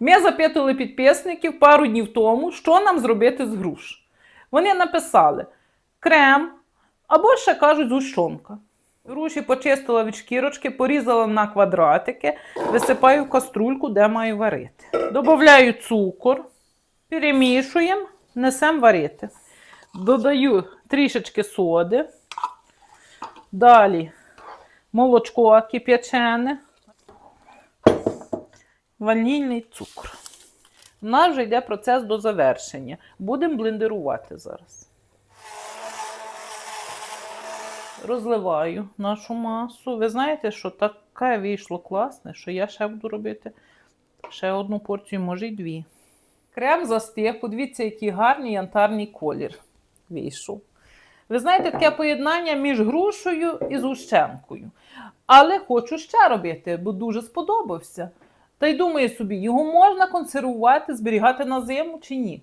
Ми запитали підписників пару днів тому, що нам зробити з груш. Вони написали крем або ще кажуть згущенка. Груші почистила від шкірочки, порізала на квадратики, висипаю в каструльку, де маю варити. Добавляю цукор, перемішуємо, несемо варити. Додаю трішечки соди. Далі молочко кип'ячене, ванільний цукор. У нас вже йде процес до завершення. Будемо блендерувати зараз. Розливаю нашу масу. Ви знаєте, що таке вийшло класне, що я ще буду робити ще одну порцію, може й дві. Крем застиг. Подивіться, який гарний янтарний колір вийшов. Ви знаєте, таке поєднання між грушею і згущенкою. Але хочу ще робити, бо дуже сподобався. Та й думає собі, його можна консервувати, зберігати на зиму чи ні.